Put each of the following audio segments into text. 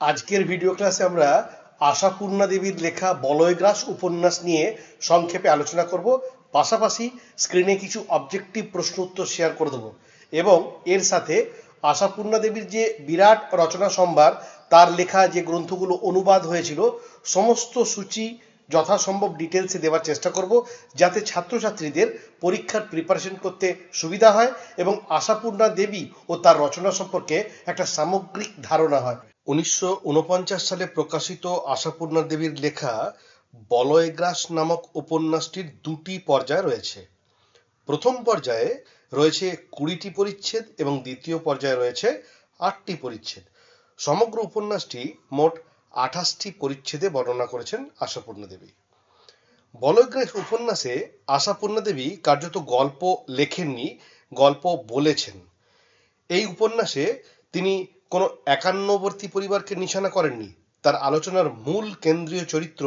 আজকের ভিডিও ক্লাসে আমরা আশাপূর্ণা দেবীর লেখা বলয়গ্রাস উপন্যাস নিয়ে সংক্ষেপে আলোচনা করব। পাশাপাশি স্ক্রিনে কিছু অবজেক্টিভ প্রশ্ন উত্তর শেয়ার করে দেবো এবং এর সাথে আশাপূর্ণা দেবীর যে বিরাট রচনা সম্ভার, তার লেখা যে গ্রন্থগুলো অনুবাদ হয়েছিল, সমস্ত সূচি যথাসম্ভব ডিটেলসে দেওয়ার চেষ্টা করব যাতে ছাত্রছাত্রীদের পরীক্ষার প্রিপারেশন করতে সুবিধা হয় এবং আশাপূর্ণা দেবী ও তার রচনা সম্পর্কে একটা সামগ্রিক ধারণা হয়। উনিশশো উনপঞ্চাশ সালে প্রকাশিত আশাপূর্ণা দেবীর লেখা বলয়গ্রাস নামক উপন্যাসটির দুটি পর্যায় রয়েছে। প্রথম পর্যায়ে রয়েছে কুড়িটি পরিচ্ছেদ এবং দ্বিতীয় পর্যায়ে রয়েছে আটটি পরিচ্ছেদ। সমগ্র উপন্যাসটি মোট আঠাশটি পরিচ্ছেদে বর্ণনা করেছেন আশাপূর্ণা দেবী। বলগ্রাস উপন্যাসে আশাপূর্ণা দেবী কার্যত গল্প লেখেননি, গল্প বলেছেন। এই উপন্যাসে তিনি কোনো একান্নবর্তী পরিবারকে নিশানা করেননি। তার আলোচনার মূল কেন্দ্রীয় চরিত্র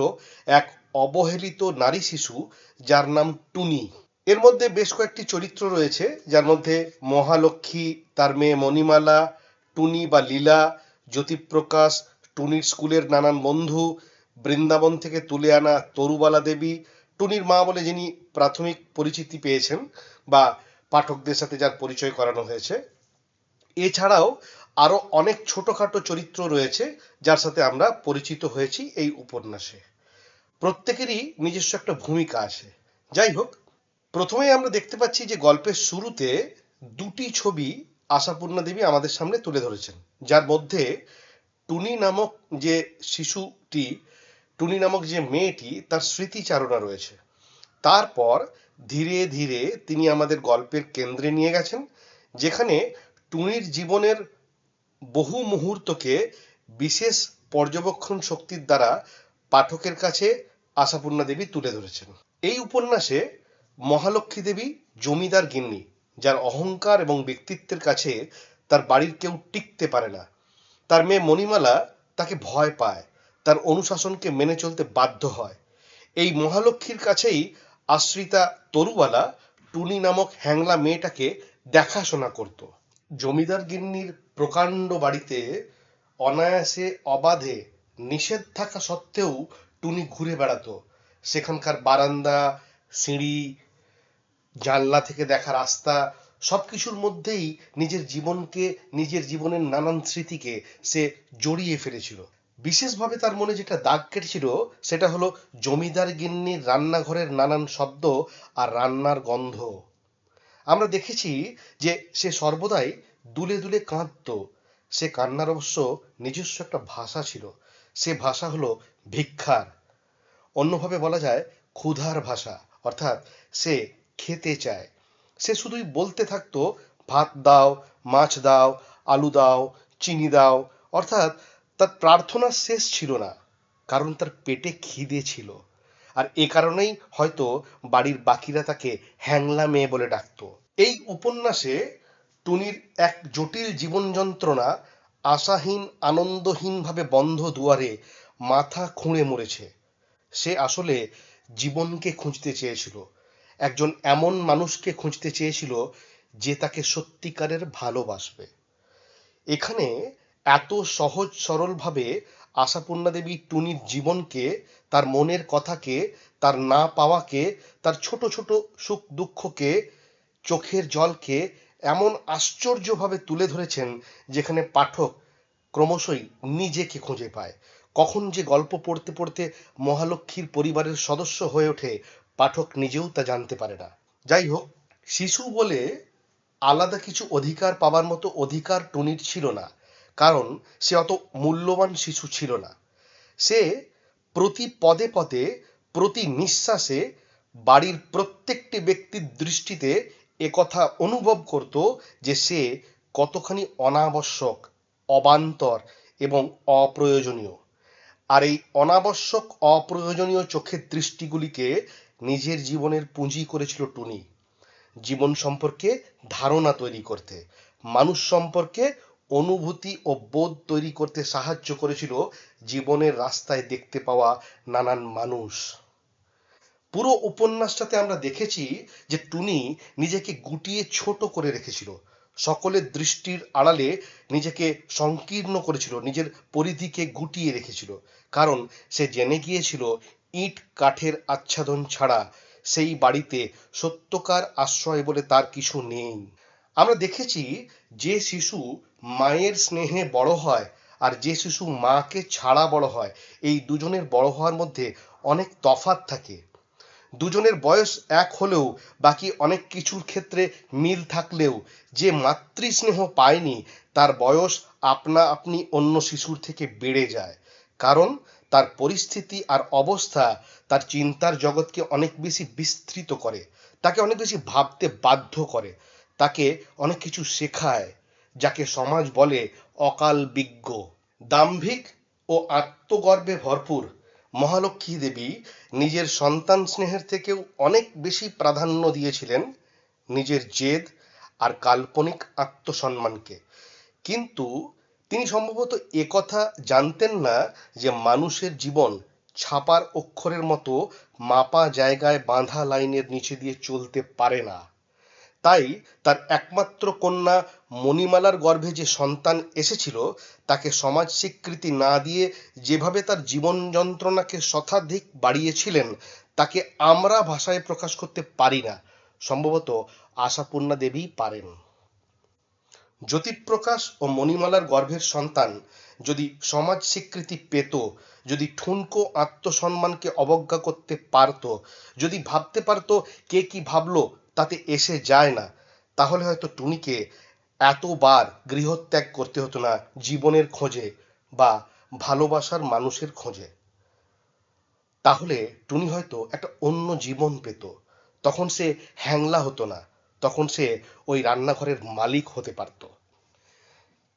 এক অবহেলিত নারী শিশু, যার নাম টুনি। এর মধ্যে বেশ কয়েকটি চরিত্র রয়েছে, যার মধ্যে মহালক্ষ্মী, তার মেয়ে মণিমালা, টুনি বা লীলা, জ্যোতিপ্রকাশ, টুনির স্কুলের নানান বন্ধু, বৃন্দাবন থেকে তুলে আনা তরুবালা দেবী, টুনির মা বলে যিনি প্রাথমিক পরিচিতি পেয়েছেন বা পাঠকদের সাথে যার পরিচয় করানো হয়েছে। এছাড়াও আরও অনেক ছোটখাটো চরিত্র রয়েছে, যার সাথে আমরা পরিচিত হয়েছি এই উপন্যাসে। প্রত্যেকেরই নিজস্ব একটা ভূমিকা আছে। যাই হোক, প্রথমেই আমরা দেখতে পাচ্ছি যে গল্পের শুরুতে দুটি ছবি আশাপূর্ণা দেবী আমাদের সামনে তুলে ধরেছেন। যার মধ্যে টুনি নামক যে শিশুটি, টুনি নামক যে মেয়েটি, তার স্মৃতিচারণা রয়েছে। তারপর ধীরে ধীরে তিনি আমাদের গল্পের কেন্দ্রে নিয়ে গেছেন, যেখানে টুনির জীবনের বহু মুহূর্তকে বিশেষ পর্যবেক্ষণ শক্তির দ্বারা পাঠকের কাছে আশাপূর্ণা দেবী তুলে ধরেছেন। এই উপন্যাসে মহালক্ষ্মী দেবী জমিদার গিন্নি, যার অহংকার এবং ব্যক্তিত্বের কাছে তার বাড়ির কেউ টিকতে পারে না। তার মেয়ে মণিমালা তাকে ভয় পায়, তার অনুশাসনকে মেনে চলতে বাধ্য হয়। এই মহালক্ষ্মীর কাছেই আশ্রিতা তরুবালা টুনি নামক হ্যাংলা মেয়েটাকে দেখাশোনা করত। জমিদার গিন্নির প্রকাণ্ড বাড়িতে অনায়াসে অবাধে নিষেধ থাকা সত্ত্বেও টুনি ঘুরে বেড়াতো। সেখানকার বারান্দা, সিঁড়ি, জানলা থেকে দেখা রাস্তা, সবকিছুর মধ্যেই নিজের জীবনকে, নিজের জীবনের নানান স্মৃতিকে সে জড়িয়ে ফেলেছিল। বিশেষভাবে তার মনে যেটা দাগ কেটেছিল, সেটা হলো জমিদার গিন্নির রান্নাঘরের নানান শব্দ আর রান্নার গন্ধ। আমরা দেখেছি যে সে সর্বদাই দুলে দুলে কাঁদতো। সে কান্নার অবশ্য নিজস্ব একটা ভাষা ছিল। সে ভাষা হলো ভিক্ষার। অন্যভাবে বলা যায় ক্ষুধার ভাষা, অর্থাৎ সে খেতে চায়। সে শুধুই বলতে থাকতো, ভাত দাও, মাছ দাও, আলু দাও, চিনি দাও। অর্থাৎ তার প্রার্থনা শেষ ছিল না, কারণ তার পেটে খিদে ছিল। আর এ কারণেই হয়তো বাড়ির বাকিরা তাকে হ্যাংলা মেয়ে বলে ডাকতো। এই উপন্যাসে টুনির এক জটিল জীবন যন্ত্রণা আশাহীন, আনন্দহীনভাবে বন্ধ দুয়ারে মাথা খুঁড়ে মরেছে। সে আসলে জীবনকে খুঁজতে চেয়েছিল। একজন এমন মানুষকে খুঁজতে চেয়েছিল যে তাকে সত্যিকারের ভালোবাসবে। এখানে এত সহজ সরলভাবে আশাপূর্ণা দেবী টুনির জীবনকে, তার মনের কথাকে, তার না পাওয়াকে, তার ছোট ছোট সুখ দুঃখকে চোখের জলকে এমন আশ্চর্যভাবে তুলে ধরেছেন যেখানে পাঠক ক্রমশই নিজেকে খুঁজে পায়। কখন যে গল্প পড়তে পড়তে মহালক্ষ্মীর পরিবারের সদস্য হয়ে ওঠে, পাঠক নিজেও তা জানতে পারে না। যাই হোক, শিশু বলে আলাদা কিছু অধিকার পাবার মতো অধিকার টুনির ছিল না, কারণ সে অত মূল্যবান শিশু ছিল না। সে প্রতি পদে পদে, প্রতি নিঃশ্বাসে বাড়ির প্রত্যেকটি ব্যক্তির দৃষ্টিতে একথা অনুভব করত যে সে কতখানি অনাবশ্যক, অবান্তর এবং অপ্রয়োজনীয়। আর এই অনাবশ্যক, অপ্রয়োজনীয় চোখের দৃষ্টিগুলিকে নিজের জীবনের পুঁজি করেছিল টুনি। জীবন সম্পর্কে ধারণা তৈরি করতে, মানুষ সম্পর্কে অনুভূতি ও বোধ তৈরি করতে সাহায্য করেছিল জীবনের রাস্তায় দেখতে পাওয়া নানান মানুষ। পুরো উপন্যাসটাতে আমরা দেখেছি যে টুনি নিজেকে গুটিয়ে ছোট করে রেখেছিল। সকলের দৃষ্টির আড়ালে নিজেকে সংকীর্ণ করেছিল, নিজের পরিধিকে গুটিয়ে রেখেছিল। কারণ সে জেনে গিয়েছিল, ইট কাঠের আচ্ছাদন ছাড়া সেই বাড়িতে সত্যকার আশ্রয় বলে তার কিছু নেই। আমরা দেখেছি যে শিশু মায়ের স্নেহে বড় হয় আর যে শিশু মাকে ছাড়া বড় হয়, এই দুজনের বড় হওয়ার মধ্যে অনেক তফাৎ থাকে। দুজনের বয়স এক হলেও বাকি অনেক কিছুর ক্ষেত্রে মিল থাকলেও যে মাতৃস্নেহ পায়নি, তার বয়স আপনা আপনি অন্য শিশুর থেকে বেড়ে যায়। কারণ তার পরিস্থিতি আর অবস্থা তার চিন্তার জগৎকে অনেক বেশি বিস্তৃত করে, তাকে অনেক বেশি ভাবতে বাধ্য করে, তাকে অনেক কিছু শেখায়, যাকে সমাজ বলে অকাল বিজ্ঞ। দাম্ভিক ও আত্মগর্বে ভরপুর মহালক্ষ্মী দেবী নিজের সন্তান স্নেহের থেকেও অনেক বেশি প্রাধান্য দিয়েছিলেন নিজের জেদ আর কাল্পনিক আত্মসম্মানকে। কিন্তু তিনি সম্ভবত একথা জানতেন না যে মানুষের জীবন ছাপার অক্ষরের মতো মাপা জায়গায় বাঁধা লাইনের নিচে দিয়ে চলতে পারে না। তাই তার একমাত্র কন্যা মণিমালার গর্ভে যে সন্তান এসেছিল, তাকে সমাজ স্বীকৃতি না দিয়ে যেভাবে তার জীবন যন্ত্রণাকে শতাধিক বাড়িয়েছিলেন, তাকে আমরা ভাষায় প্রকাশ করতে পারি না। সম্ভবত আশাপূর্ণা দেবী পারেন। জ্যোতিপ্রকাশ ও মণিমালার গর্ভের সন্তান যদি সমাজ স্বীকৃতি পেত, যদি ঠুনকো আত্মসম্মানকে অবজ্ঞা করতে পারত, যদি ভাবতে পারত কে কি ভাবলো তাতে এসে যায় না, তাহলে হয়তো টুনিকে এতবার গৃহত্যাগ করতে হতো না জীবনের খোঁজে বা ভালোবাসার মানুষের খোঁজে। তাহলে টুনি হয়তো একটা অন্য জীবন পেত। তখন সে হ্যাংলা হতো না। তখন সে ওই রান্নাঘরের মালিক হতে পারত।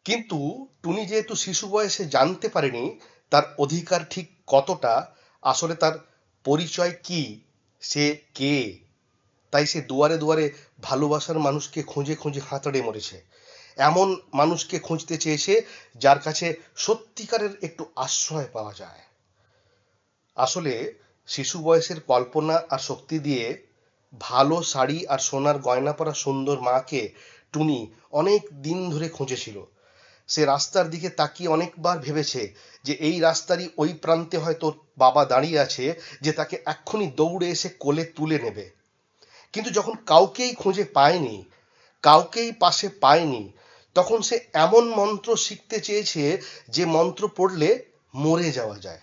কিন্তু টুনি যেহেতু শিশু বয়সে জানতে পারেনি, তার অধিকার ঠিক কতটা, আসলে তার পরিচয় কি, সে কে? তাই সে দুয়ারে দুয়ারে ভালোবাসার মানুষকে খুঁজে খুঁজে হাতড়ে মরেছে। এমন মানুষকে খুঁজতে চেয়েছে যার কাছে সত্যিকারের একটু আশ্রয় পাওয়া যায়। আসলে শিশু বয়সের কল্পনা আর শক্তি দিয়ে ভালো শাড়ি আর সোনার গয়না পরা সুন্দর মাকে টুনি অনেক দিন ধরে খুঁজেছিল। সে রাস্তার দিকে তাকিয়ে অনেকবার ভেবেছে যে এই রাস্তারই ওই প্রান্তে হয়তো বাবা দাঁড়িয়ে আছে যে তাকে এক্ষুনি দৌড়ে এসে কোলে তুলে নেবে। কিন্তু যখন কাউকেই খুঁজে পায়নি, কাউকেই পাশে পায়নি তখন সে এমন মন্ত্র শিখতে চেয়েছে যে মন্ত্র পড়লে মরে যাওয়া যায়।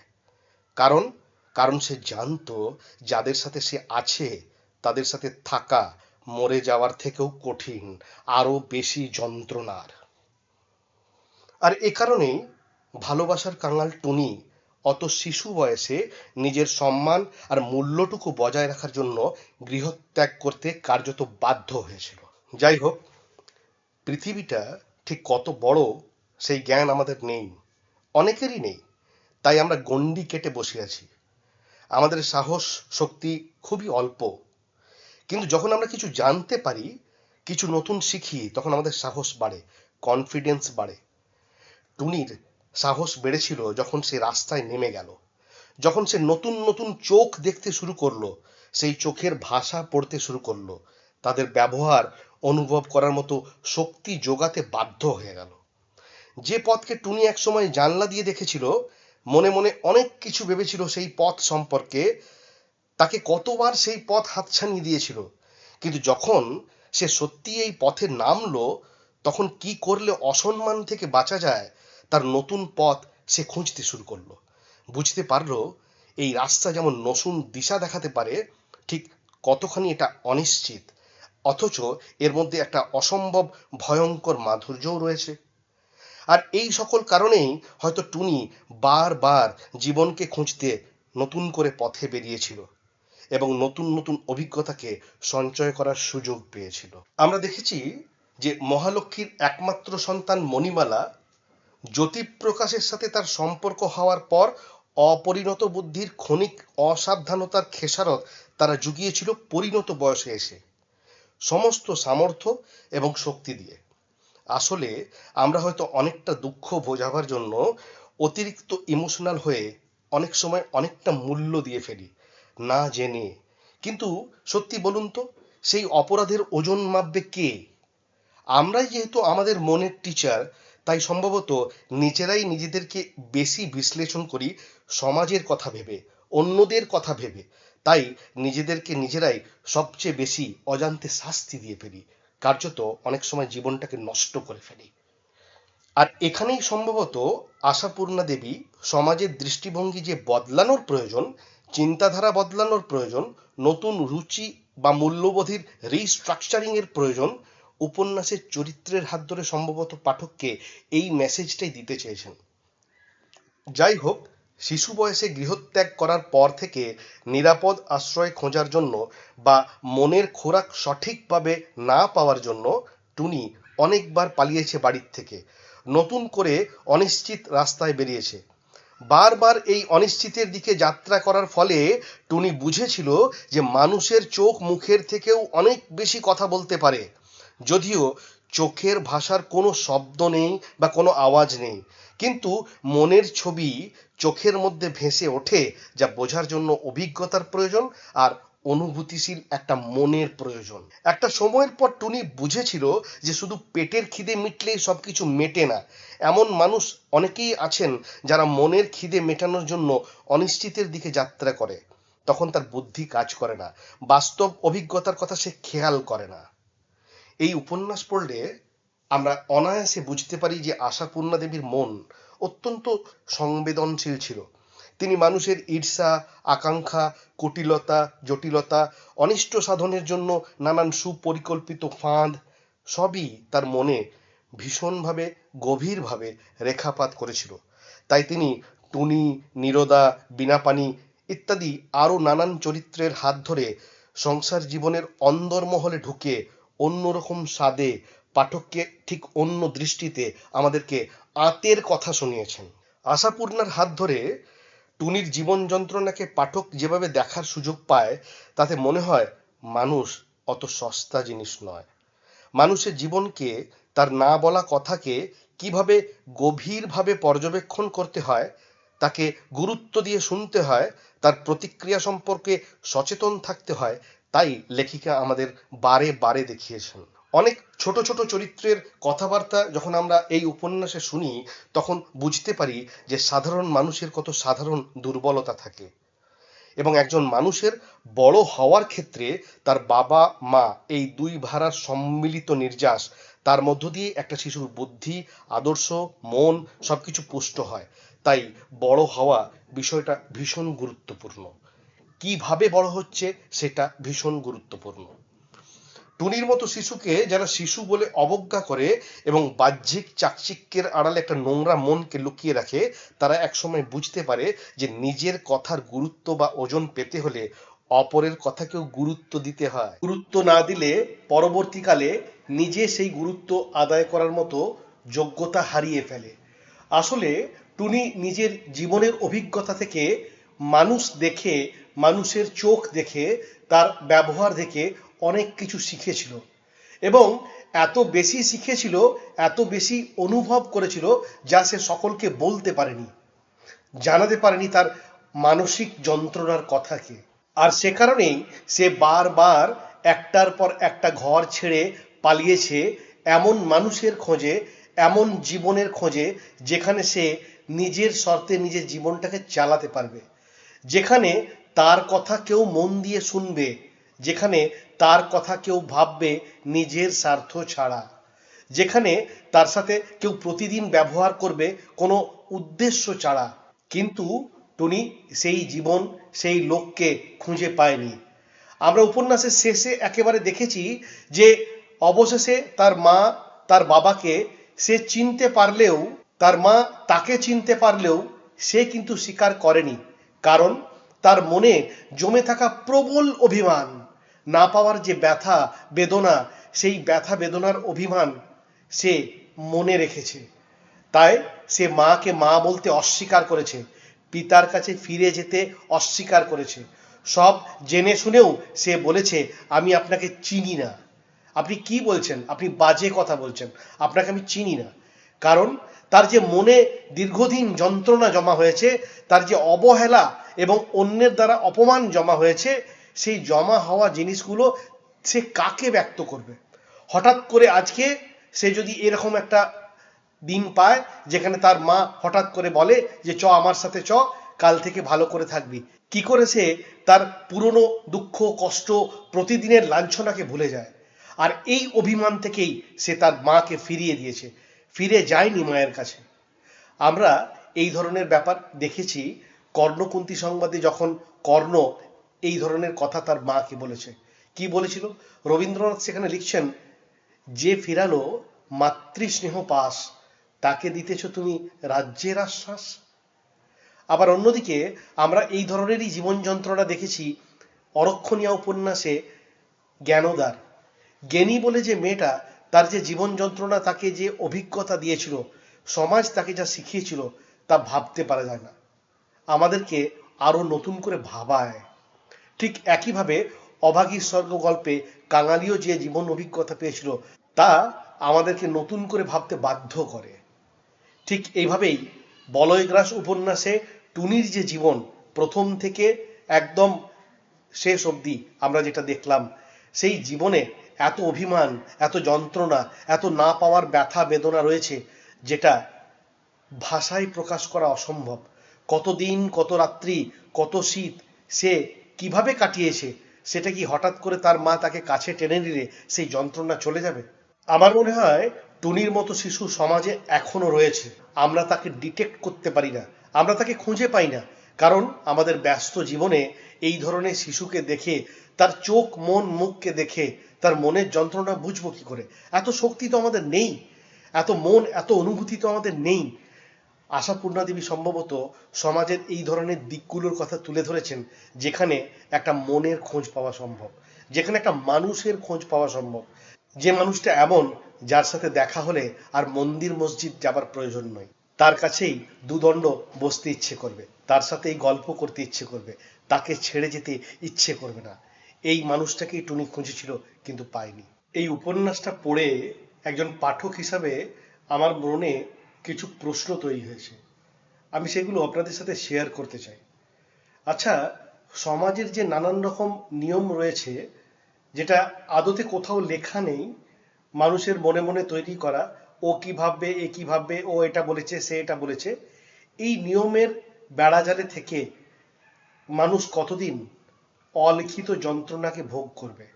কারণ কারণ সে জানতো যাদের সাথে সে আছে, তাদের সাথে থাকা মরে যাওয়ার থেকেও কঠিন আরও বেশি যন্ত্রণার। আর এ কারণেই ভালোবাসার কাঙাল টুনি অত শিশু বয়সে নিজের সম্মান আর মূল্যটুকু বজায় রাখার জন্য গৃহত্যাগ করতে কার্যত বাধ্য হয়েছিল। যাই হোক পৃথিবীটা ঠিক কত বড়, সেই জ্ঞান আমাদের নেই। অনেকেরই নেই। তাই আমরা গণ্ডি কেটে বসে আছি। আমাদের সাহস, শক্তি খুবই অল্প। কিন্তু যখন আমরা কিছু জানতে পারি, কিছু নতুন শিখি, তখন আমাদের সাহস বাড়ে কনফিডেন্স বাড়ে। টুনির সাহস বেড়েছিল যখন সে রাস্তায় নেমে গেল। যখন সে নতুন নতুন চোখ দেখতে শুরু করল, সেই চোখের ভাষা পড়তে শুরু করল। তাদের ব্যবহার অনুভব করার মতো শক্তি যোগাতে বাধ্য হয়ে গেল। যে পথকে টুনি একসময় জানলা দিয়ে দেখেছিল, মনে মনে অনেক কিছু ভেবেছিল সেই পথ সম্পর্কে। তাকে কতবার সেই পথ হাতছানি দিয়েছিল। কিন্তু যখন সে সত্যি এই পথে নামলো, তখন কি করলে অসম্মান থেকে বাঁচা যায়, তার নতুন পথ সে খুঁজতে শুরু করল। বুঝতে পারল, এই রাস্তা যেমন নতুন দিশা দেখাতে পারে, ঠিক কতখানি এটা অনিশ্চিত। অথচ এর মধ্যে একটা অসম্ভব ভয়ঙ্কর মাধুর্যও রয়েছে। আর এই সকল কারণেই হয়তো টুনি বারবার জীবনকে খুঁজতে নতুন করে পথে বেরিয়েছিল এবং নতুন নতুন অভিজ্ঞতাকে সঞ্চয় করার সুযোগ পেয়েছিল। আমরা দেখেছি যে মহালক্ষ্মীর একমাত্র সন্তান মণিমালা জ্যোতিপ্রকাশের সাথে তার সম্পর্ক হওয়ার পর অপরিণত বুদ্ধির ক্ষণিক অসাবধানতার খেসারত তারা জুগিয়েছিল পরিণত বয়সে এসে। সমস্ত সামর্থ্য এবং শক্তি দিয়ে। আসলে আমরা হয়তো অনেকটা দুঃখ বোঝাবার জন্য অতিরিক্ত ইমোশনাল হয়ে অনেক সময় অনেকটা মূল্য দিয়ে ফেলি, না জেনে। কিন্তু সত্যি বলুন তো, সেই অপরাধের ওজন মাপবে কে? আমরাই যেহেতু আমাদের মনের টিচার তাই সম্ভবত নিজেরাই নিজেদেরকে বেশি বিশ্লেষণ করি সমাজের কথা ভেবে, অন্যদের কথা ভেবে। তাই নিজেদেরকে নিজেরাই সবচেয়ে বেশি অজান্তে শাস্তি দিয়ে ফেলি, কার্যত অনেক সময় জীবনটাকে নষ্ট করে ফেলি। আর এখানেই সম্ভবত আশাপূর্ণা দেবী সমাজের দৃষ্টিভঙ্গি যে বদলানোর প্রয়োজন, চিন্তাধারা বদলানোর প্রয়োজন, নতুন রুচি বা মূল্যবোধের রিস্ট্রাকচারিং এর প্রয়োজন, উপন্যাসের চরিত্রের হাত ধরে সম্ভবত পাঠককে এই মেসেজটাই দিতে চেয়েছেন। যাই হোক শিশু বয়সে গৃহত্যাগ করার পর থেকে নিরাপদ আশ্রয় খোঁজার জন্য বা মনের খোরাক সঠিকভাবে না পাওয়ার জন্য টুনি অনেকবার পালিয়েছে বাড়ির থেকে। নতুন করে অনিশ্চিত রাস্তায় বেরিয়েছে। বারবার এই অনিশ্চিতের দিকে যাত্রা করার ফলে টুনি বুঝেছিল যে মানুষের চোখ মুখের থেকেও অনেক বেশি কথা বলতে পারে। যদিও চোখের ভাষার কোনো শব্দ নেই বা কোনো আওয়াজ নেই। কিন্তু মনের ছবি চোখের মধ্যে ভেসে ওঠে যা বোঝার জন্য অভিজ্ঞতার প্রয়োজন আর অনুভূতিশীল একটা মনের প্রয়োজন। একটা সময়ের পর টুনি বুঝেছিল যে শুধু পেটের খিদে মিটলেই সবকিছু মেটে না। এমন মানুষ অনেকেই আছেন যারা মনের খিদে মেটানোর জন্য অনিশ্চিতের দিকে যাত্রা করে। তখন তার বুদ্ধি কাজ করে না। বাস্তব অভিজ্ঞতার কথা সে খেয়াল করে না। এই উপন্যাস পড়লে আমরা অনায়াসে বুঝতে পারি যে আশাপূর্ণা দেবীর মন অত্যন্ত সংবেদনশীল ছিল। তিনি মানুষের ঈর্ষা, আকাঙ্ক্ষা, কুটিলতা, জটিলতা, অনিষ্ট সাধনের জন্য নানান সুপরিকল্পিত ফাঁদ সবই তার মনে ভীষণভাবে, গভীরভাবে রেখাপাত করেছিল। তাই তিনি টুনি, নীরদা, বিনাপানি ইত্যাদি আরও নানান চরিত্রের হাত ধরে সংসার জীবনের অন্দরমহলে ঢুকে অন্যরকম স্বাদে পাঠককে ঠিক অন্য দৃষ্টিতে আমাদেরকে আতের কথা শুনিয়েছেন। আশাপূর্ণার হাত ধরে টুনির জীবন যন্ত্রণাকে পাঠক যেভাবে দেখার সুযোগ পায়, তাতে মনে হয় মানুষ অত সস্তা জিনিস নয়। মানুষের জীবনকে, তার না বলা কথাকে কীভাবে গভীরভাবে পর্যবেক্ষণ করতে হয়, তাকে গুরুত্ব দিয়ে শুনতে হয়, তার প্রতিক্রিয়া সম্পর্কে সচেতন থাকতে হয় তাই লেখিকা আমাদের বারে বারে দেখিয়েছেন। অনেক ছোট ছোট চরিত্রের কথাবার্তা যখন আমরা এই উপন্যাসে শুনি, তখন বুঝতে পারি যে সাধারণ মানুষের কত সাধারণ দুর্বলতা থাকে। এবং একজন মানুষের বড় হওয়ার ক্ষেত্রে তার বাবা, মা এই দুই ভাড়ার সম্মিলিত নির্যাস, তার মধ্য দিয়ে একটা শিশুর বুদ্ধি, আদর্শ, মন সবকিছু পুষ্ট হয়। তাই বড় হওয়া বিষয়টা ভীষণ গুরুত্বপূর্ণ। কীভাবে বড় হচ্ছে সেটা ভীষণ গুরুত্বপূর্ণ। টুনির মতো শিশুকে যারা শিশু বলে অবজ্ঞা করে এবং বাহ্যিক চাকচিক্যের আড়ালে একটা নোংরা মনকে লুকিয়ে রাখে, তারা একসময় বুঝতে পারে যে নিজের কথার গুরুত্ব বা ওজন পেতে হলে অপরের কথাকেও গুরুত্ব দিতে হয়। গুরুত্ব না দিলে পরবর্তীকালে নিজে সেই গুরুত্ব আদায় করার মতো যোগ্যতা হারিয়ে ফেলে। আসলে টুনি নিজের জীবনের অভিজ্ঞতা থেকে মানুষ দেখে মানুষের চোখ দেখে, তার ব্যবহার দেখে অনেক কিছু শিখেছিল। এবং এত বেশি শিখেছিল, এত বেশি অনুভব করেছিল যা সে সকলকে বলতে পারেনি। জানাতে পারেনি তার মানসিক যন্ত্রণার কথাকে। আর সে কারণেই সে বারবার একটার পর একটা ঘর ছেড়ে পালিয়েছে এমন মানুষের খোঁজে, এমন জীবনের খোঁজে, যেখানে সে নিজের শর্তে নিজের জীবনটাকে চালাতে পারবে। যেখানে তার কথা কেউ মন দিয়ে শুনবে, যেখানে তার কথা কেউ ভাববে নিজের স্বার্থ ছাড়া। যেখানে তার সাথে কেউ প্রতিদিন ব্যবহার করবে কোনো উদ্দেশ্য ছাড়া। কিন্তু টুনি সেই জীবন, সেই লোককে খুঁজে পায়নি। আমরা উপন্যাসের শেষে একেবারে দেখেছি যে অবশেষে তার মা তার বাবাকে সে চিনতে পারলেও, তার মা তাকে চিনতে পারলেও সে কিন্তু স্বীকার করেনি। কারণ তার মনে জমে থাকা প্রবল অভিমান, না পাওয়ার যে ব্যথা, বেদনা, সেই ব্যথা বেদনার অভিমান সে মনে রেখেছে। তাই সে মাকে মা বলতে অস্বীকার করেছে, পিতার কাছে ফিরে যেতে অস্বীকার করেছে। সব জেনে শুনেও সে বলেছে, আমি আপনাকে চিনি না। আপনি কি বলছেন? আপনি বাজে কথা বলছেন। আপনাকে আমি চিনি না। কারণ তার যে মনে দীর্ঘদিন যন্ত্রণা জমা হয়েছে, তার যে অবহেলা এবং অন্যের দ্বারা অপমান জমা হয়েছে, সেই জমা হওয়া জিনিসগুলো সে কাকে ব্যক্ত করবে? হঠাৎ করে আজকে সে যদি এরকম একটা দিন পায়, যেখানে তার মা হঠাৎ করে বলে যে, চ, আমার সাথে চ, কাল থেকে ভালো করে থাকবি। কি করে সে তার পুরনো দুঃখ, কষ্ট, প্রতিদিনের লাঞ্ছনাকে ভুলে যায়? আর এই অভিমান থেকেই সে তার মাকে ফিরিয়ে দিয়েছে। ফিরে যায়নি মায়ের কাছে। আমরা এই ধরনের ব্যাপার দেখেছি কর্ণকুন্তি সংবাদে যখন কর্ণ এই ধরনের কথা তার মাকে বলেছে, কি বলেছিল? রবীন্দ্রনাথ সেখানে লিখছেন, যে ফিরালো মাতৃস্নেহ পাস, তাকে দিতেছ তুমি রাজ্যের আশ্বাস? আবার অন্যদিকে আমরা এই ধরনেরই জীবন যন্ত্রণা দেখেছি অরক্ষণীয় উপন্যাসে জ্ঞানদার। জ্ঞানী বলে যে মেয়েটা, তার যে জীবন যন্ত্রণা, তাকে যে অভিজ্ঞতা দিয়েছিল, সমাজ তাকে যা শিখিয়েছিল, তা ভাবতে পারা যায় না। আমাদেরকে আরও নতুন করে ভাবায়। ঠিক একইভাবে অভাগীর স্বর্গ গল্পে কাঙালিও যে জীবন অভিজ্ঞতা পেয়েছিল, তা আমাদেরকে নতুন করে ভাবতে বাধ্য করে। ঠিক এইভাবেই বলয়গ্রাস উপন্যাসে টুনির যে জীবন প্রথম থেকে একদম শেষ অবধি আমরা যেটা দেখলাম, সেই জীবনে এত অভিমান, এত যন্ত্রণা, এত না পাওয়ার ব্যথা বেদনা রয়েছে, যেটা ভাষায় প্রকাশ করা অসম্ভব। কতদিন, কত রাত্রি, কত শীত, সে কীভাবে কাটিয়েছে, সেটা কি হঠাৎ করে তার মা তাকে কাছে টেনে নিলে সেই যন্ত্রণা চলে যাবে? আমার মনে হয় টুনির মতো শিশু সমাজে এখনও রয়েছে। আমরা তাকে ডিটেক্ট করতে পারি না। আমরা তাকে খুঁজে পাই না। কারণ আমাদের ব্যস্ত জীবনে এই ধরনের শিশুকে দেখে, তার চোখ, মন, মুখকে দেখে, তার মনের যন্ত্রণা বুঝব কি করে? এত শক্তি তো আমাদের নেই। এত মন, এত অনুভূতি তো আমাদের নেই। আশাপূর্ণা দেবী সম্ভবত সমাজের এই ধরনের দিকগুলোর কথা তুলে ধরেছেন, যেখানে একটা মনের খোঁজ পাওয়া সম্ভব, যেখানে একটা মানুষের খোঁজ পাওয়া সম্ভব। যে মানুষটা এমন, যার সাথে দেখা হলে আর মন্দির মসজিদ যাবার প্রয়োজন নয়। তার কাছেই দুদণ্ড বসতে ইচ্ছে করবে, তার সাথেই গল্প করতে ইচ্ছে করবে, তাকে ছেড়ে যেতে ইচ্ছে করবে না। এই মানুষটাকেই টুনি খুঁজেছিল, কিন্তু পায়নি। এই উপন্যাসটা পড়ে একজন পাঠক হিসাবে আমার মনে কিছু প্রশ্ন তৈরি হয়েছে। আমি সেগুলো আপনাদের সাথে শেয়ার করতে চাই। আচ্ছা সমাজের যে নানান রকম নিয়ম রয়েছে, যেটা আদতে কোথাও লেখা নেই, মানুষের মনে মনে তৈরি করা, ও কি ভাববে, এ কি ভাববে, ও এটা বলেছে, সে এটা বলেছে, এই নিয়মের বেড়াজালে থেকে মানুষ কতদিন অলিখিত যন্ত্রণাকে ভোগ করবে?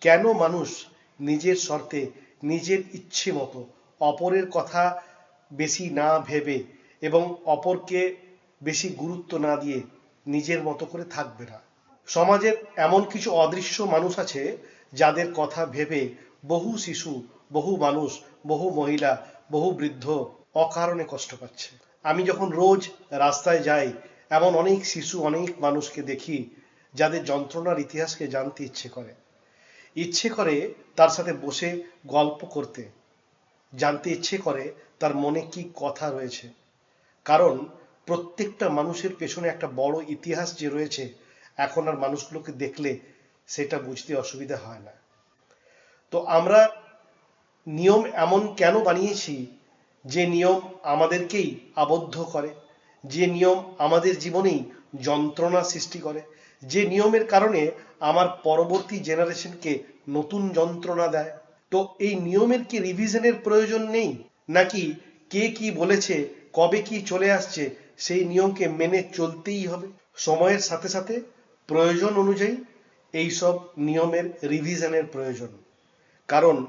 কেন মানুষ নিজের শর্তে, নিজের ইচ্ছে মতো অপরের কথা বেশি না ভেবে এবং অপরকে বেশি গুরুত্ব না দিয়ে নিজের মতো করে থাকবে না। সমাজের এমন কিছু অদৃশ্য মানুষ আছে যাদের কথা ভেবে বহু শিশু, বহু মানুষ, বহু মহিলা, বহু বৃদ্ধ অকারণে কষ্ট পাচ্ছে। আমি যখন রোজ রাস্তায় যাই, এমন অনেক শিশু, অনেক মানুষকে দেখি যাদের যন্ত্রণার ইতিহাসকে জানতে ইচ্ছে করে। ইচ্ছে করে তার সাথে বসে গল্প করতে। জানতে ইচ্ছে করে তার মনে কি কথা রয়েছে। কারণ প্রত্যেকটা মানুষের পেছনে একটা বড় ইতিহাস যে রয়েছে, এখন আর মানুষগুলোকে দেখলে সেটা বুঝতে অসুবিধা হয় না। তো আমরা নিয়ম এমন কেন বানিয়েছি যে নিয়ম আমাদেরকেই আবদ্ধ করে, যে নিয়ম আমাদের জীবনেই যন্ত্রণা সৃষ্টি করে, যে নিয়মের কারণে আমার পরবর্তী জেনারেশনকে নতুন যন্ত্রণা দেয় তো এই নিয়মের কি রিভিশনের প্রয়োজন নেই? নাকি কে কি বলেছে, কবে কি চলে আসছে, সেই নিয়মকে মেনে চলতেই হবে। সময়ের সাথে সাথে প্রয়োজন অনুযায়ী এইসব নিয়মের রিভিশনের প্রয়োজন। কারণ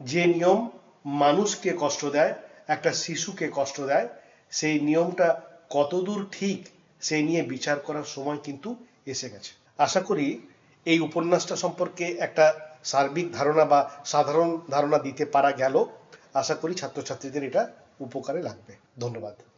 যে নিয়ম মানুষকে কষ্ট দেয়, একটা শিশুকে কষ্ট দেয়, সেই নিয়মটা কতদূর ঠিক সেই নিয়ে বিচার করার সময় কিন্তু এসে গেছে। আশা করি এই উপন্যাসটা সম্পর্কে একটা সার্বিক ধারণা বা সাধারণ ধারণা দিতে পারা গেল। আশা করি ছাত্রছাত্রীদের এটা উপকারে লাগবে। ধন্যবাদ।